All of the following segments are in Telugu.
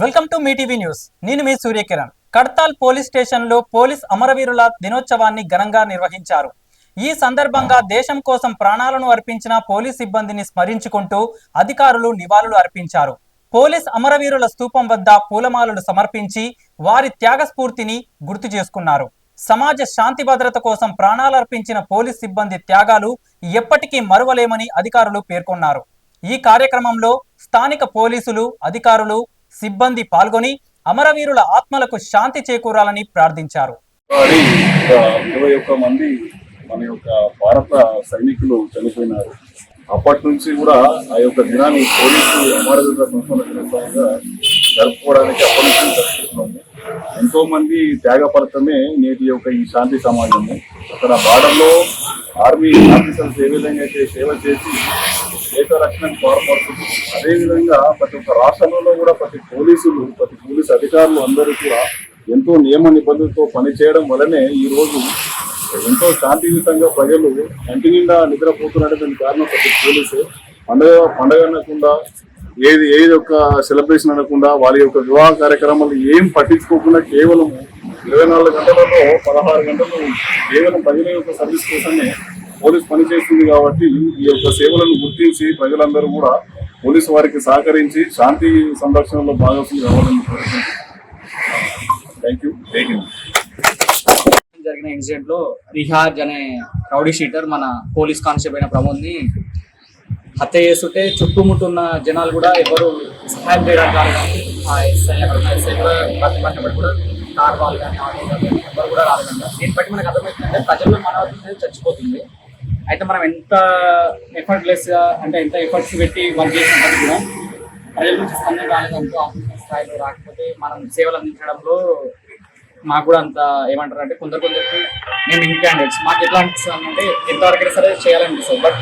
వెల్కమ్ టు మీ టీవీ న్యూస్. నేను మీ సూర్యకిరణ్. కడతాల్ పోలీస్ స్టేషన్లో పోలీస్ అమరవీరుల దినోత్సవాన్ని ఘనంగా నిర్వహించారు. ఈ సందర్భంగా దేశం కోసం ప్రాణాలను అర్పించిన పోలీస్ సిబ్బందిని స్మరించుకుంటూ అధికారులు నివాళులు అర్పించారు. పోలీస్ అమరవీరుల స్తూపం వద్ద పూలమాలలు సమర్పించి వారి త్యాగస్ఫూర్తిని గుర్తు చేసుకున్నారు. సమాజ శాంతి భద్రత కోసం ప్రాణాలర్పించిన పోలీస్ సిబ్బంది త్యాగాలు ఎప్పటికీ మరువలేమని అధికారులు పేర్కొన్నారు. ఈ కార్యక్రమంలో స్థానిక పోలీసులు అధికారులు సిబ్బంది పాల్గొని అమరవీరుల ఆత్మలకు శాంతి చేకూరాలని ప్రార్థించారు. ఇరవై ఒక్క మంది మన యొక్క భారత సైనికులు చనిపోయినారు. అప్పటి నుంచి కూడా ఆ యొక్క దినాన్ని పోలీసు అమరవీరుల సంస్థల దినోత్సవంగా జరుపుకోవడానికి అప్పటి నుంచి జరుపుకుంటున్నాము. ఎంతో మంది త్యాగ నేటి యొక్క ఈ శాంతి సమాజము. అక్కడ బార్డర్లో ఆర్మీ ఆఫీసర్స్ ఏ విధంగా అయితే సేవ చేసి దేశ రక్షణకు పాల్పడుతుంది అదేవిధంగా ప్రతి ఒక్క రాష్ట్రంలో కూడా ప్రతి పోలీసులు ప్రతి పోలీసు అధికారులు అందరూ కూడా ఎంతో నియమ నిబంధనలతో పనిచేయడం వల్లనే ఈ రోజు ఎంతో శాంతియుతంగా ప్రజలు కంటి నిండా నిద్రపోతున్నట్టు దానికి కారణం ప్రతి పోలీసు. పండగ పండగ అనకుండా ఏది ఏది ఒక సెలబ్రేషన్ అనకుండా వారి యొక్క వివాహ కార్యక్రమాలు ఏం పట్టించుకోకుండా కేవలం ఇరవై నాలుగు గంటలలో పదహారు గంటలు కేవలం ప్రజల యొక్క సర్వీస్ కోసమే పోలీస్ పనిచేస్తుంది కాబట్టి ఈ యొక్క సేవలను గుర్తించి ప్రజలందరూ కూడా పోలీసు వారికి సహకరించి శాంతి సంరక్షణలో భాగస్వామి కావాలని కోరుకుంటున్నాను. థ్యాంక్ యూ థ్యాంక్ యూ జరిగిన ఇన్సిడెంట్లో రిహాజ్ అనే రౌడీ షీటర్ మన పోలీస్ కానిస్టేబుల్ అయిన ప్రమోద్ని హత్య చేస్తుంటే చుట్టుముట్టున్న జనాలు కూడా ఎవరు సహాయం చేయడానికి కూడా కార్ వాళ్ళు కానీ ఆటో కానీ ఎవరు కూడా రాలేదంట దీన్ని బట్టి మనకు అర్థమవుతుందంటే ప్రజల్లో మనవరం అనేది చచ్చిపోతుంది. అయితే మనం ఎంత ఎఫర్ట్లెస్గా అంటే ఎంత ఎఫర్ట్స్ పెట్టి వర్క్ చేసినప్పటికీ కూడా ప్రజల నుంచి స్పందన రాలేదంటూ ఆఫీసర్ స్థాయిలో రాకపోతే మనం సేవలు అందించడంలో మాకు కూడా అంత ఏమంటారు అంటే కొందరు కొందరికి మేము ఇన్ క్యాండిడేట్స్ మాకు ఎట్లా అనిపిస్తుంది అంటే ఎంతవరకు సరే చేయాలనిపిస్తుంది. బట్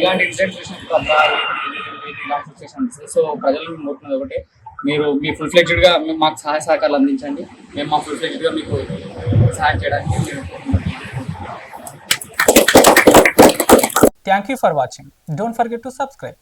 ఇలాంటి ఇన్సిడెంట్స్ చూసినప్పుడు అంత ఏంటి ఇలాంటి సిచ్యువేషన్ అనిపిస్తుంది సో ప్రజలు కోరుకున్నది ఒకటే మీరు మీ ఫుల్ ఫ్లెక్స్డ్గా మాకు సహాయ సహకారాలు అందించండి. మేము మా ఫుల్ ఫ్లెక్స్డ్గా మీకు సహాయం చేయడానికి thank you for watching don't forget to subscribe